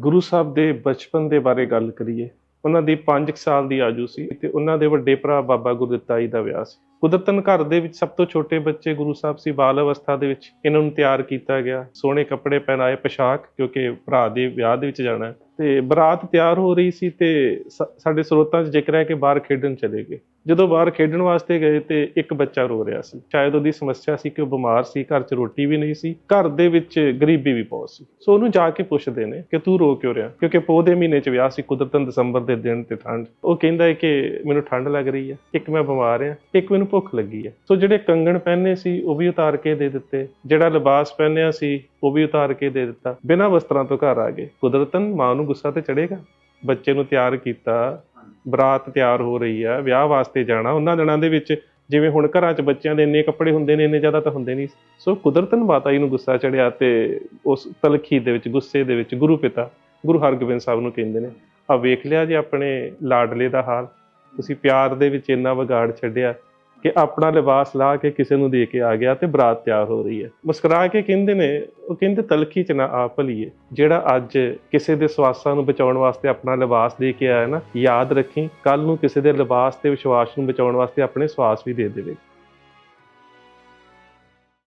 ਗੁਰੂ ਸਾਹਿਬ ਦੇ ਬਚਪਨ ਦੇ ਬਾਰੇ ਗੱਲ ਕਰੀਏ, ਉਹਨਾਂ ਦੀ 5 ਸਾਲ ਦੀ ਆਜੂ ਸੀ ਤੇ ਉਹਨਾਂ ਦੇ ਵੱਡੇ ਭਰਾ ਬਾਬਾ ਗੁਰਦਿੱਤਾ ਜੀ ਦਾ ਵਿਆਹ ਸੀ। ਕੁਦਰਤਨ ਘਰ ਦੇ ਵਿੱਚ ਸਭ ਤੋਂ ਛੋਟੇ ਬੱਚੇ ਗੁਰੂ ਸਾਹਿਬ ਸੀ। ਬਾਲ ਅਵਸਥਾ ਦੇ ਵਿੱਚ ਇਹਨਾਂ ਨੂੰ ਤਿਆਰ ਕੀਤਾ ਗਿਆ। ਸੋਹਣੇ ਕੱਪੜੇ ਪਹਿਨਾਏ, ਪੋਸ਼ਾਕ, ਕਿਉਂਕਿ ਭਰਾ ਦੇ ਵਿਆਹ ਦੇ ਵਿੱਚ ਜਾਣਾ ਤੇ ਬਰਾਤ ਤਿਆਰ ਹੋ ਰਹੀ ਸੀ ਤੇ ਸ- ਸਾਡੇ ਸਰੋਤਾਂ 'ਚ ਜ਼ਿਕਰ ਹੈ ਕਿ ਬਾਹਰ ਖੇਡਣ ਚਲੇ ਗਏ। ਜਦੋਂ ਬਾਹਰ ਖੇਡਣ ਵਾਸਤੇ ਗਏ ਤੇ ਇੱਕ ਬੱਚਾ ਰੋ ਰਿਹਾ ਸੀ। ਸ਼ਾਇਦ ਉਹਦੀ ਸਮੱਸਿਆ ਸੀ ਕਿ ਉਹ ਬਿਮਾਰ ਸੀ, ਘਰ 'ਚ ਰੋਟੀ ਵੀ ਨਹੀਂ ਸੀ, ਘਰ ਦੇ ਵਿੱਚ ਗਰੀਬੀ ਵੀ ਬਹੁਤ ਸੀ। ਸੋ ਉਹਨੂੰ ਜਾ ਕੇ ਪੁੱਛਦੇ ਨੇ ਕਿ ਤੂੰ ਰੋ ਕਿਉਂ ਰਿਹਾ? ਕਿਉਂਕਿ ਪੋਹ ਦੇ ਮਹੀਨੇ 'ਚ ਵਿਆਹ ਸੀ, ਕੁਦਰਤਨ ਦਸੰਬਰ ਦੇ ਦਿਨ ਤੇ ਠੰਡ ਉਹ ਕਹਿੰਦਾ ਹੈ ਕਿ ਮੈਨੂੰ ਠੰਡ ਲੱਗ ਰਹੀ ਹੈ, ਇੱਕ ਮੈਂ ਬਿਮਾਰ ਹਾਂ, ਇੱਕ ਮੈਨੂੰ ਭੁੱਖ ਲੱਗੀ ਹੈ। ਸੋ ਜਿਹੜੇ ਕੰਗਣ ਪਹਿਨੇ ਸੀ, ਉਹ ਵੀ ਉਤਾਰ ਕੇ ਦੇ ਦਿੱਤੇ। ਜਿਹੜਾ ਲਿਬਾਸ ਪਹਿਨਿਆ ਸੀ ਉਹ ਵੀ ਉਤਾਰ ਕੇ ਦੇ ਦਿੱਤਾ। ਬਿਨਾਂ ਵਸਤਰਾਂ ਤੋਂ ਘਰ ਆ ਗਏ। ਕੁਦਰਤਨ ਮਾਂ ਨੂੰ ਗੁੱਸਾ ਤੇ ਚੜੇਗਾ ਬੱਚੇ ਨੂੰ ਤਿਆਰ ਕੀਤਾ। ਬਰਾਤ ਤਿਆਰ ਹੋ ਰਹੀ ਆ। ਵਿਆਹ ਵਾਸਤੇ ਜਾਣਾ। ਉਹਨਾਂ ਦਿਨਾਂ ਦੇ ਵਿੱਚ ਜਿਵੇਂ ਹੁਣ ਘਰਾਂ 'ਚ ਬੱਚਿਆਂ ਦੇ ਇੰਨੇ ਕੱਪੜੇ ਹੁੰਦੇ ਨੇ, ਇੰਨੇ ਜ਼ਿਆਦਾ ਤਾਂ ਹੁੰਦੇ ਨਹੀਂ ਸੋ। ਕੁਦਰਤਨ ਮਾਤਾ ਜੀ ਨੂੰ ਗੁੱਸਾ ਚੜਿਆ ਤੇ ਉਸ ਤਲਖੀ ਦੇ ਵਿੱਚ, ਗੁੱਸੇ ਦੇ ਵਿੱਚ ਗੁਰੂ ਪਿਤਾ, ਗੁਰੂ ਹਰਗੋਬਿੰਦ ਸਾਹਿਬ ਨੂੰ ਕਹਿੰਦੇ ਨੇ ਆ ਵੇਖ ਲਿਆ ਜੇ ਆਪਣੇ ਲਾਡਲੇ ਦਾ ਹਾਲ। ਤੁਸੀਂ ਪਿਆਰ ਦੇ ਵਿੱਚ ਇੰਨਾ ਵਿਗਾੜ ਛੱਡਿਆ। ਕਿ ਆਪਣਾ ਲਿਬਾਸ ਲਾ ਕੇ ਕਿਸੇ ਨੂੰ ਦੇ ਕੇ ਆ ਗਿਆ ਤੇ ਬਰਾਤ ਤਿਆਰ ਹੋ ਰਹੀ ਹੈ। ਮੁਸਕਰਾ ਕੇ ਕਹਿੰਦੇ ਨੇ, ਉਹ ਕਹਿੰਦੇ ਤਲਖੀ ਚ ਨਾ ਆ ਭਲੀਏ ਜਿਹੜਾ ਅੱਜ ਕਿਸੇ ਦੇ ਸਵਾਸਾਂ ਨੂੰ ਬਚਾਉਣ ਵਾਸਤੇ ਆਪਣਾ ਲਿਬਾਸ ਦੇ ਕੇ ਆਇਆ ਨਾ, ਯਾਦ ਰੱਖੀ ਕੱਲ ਨੂੰ ਕਿਸੇ ਦੇ ਲਿਬਾਸ ਤੇ ਵਿਸ਼ਵਾਸ ਨੂੰ ਬਚਾਉਣ ਵਾਸਤੇ ਆਪਣੇ ਸਵਾਸ ਵੀ ਦੇ ਦੇਵੇ।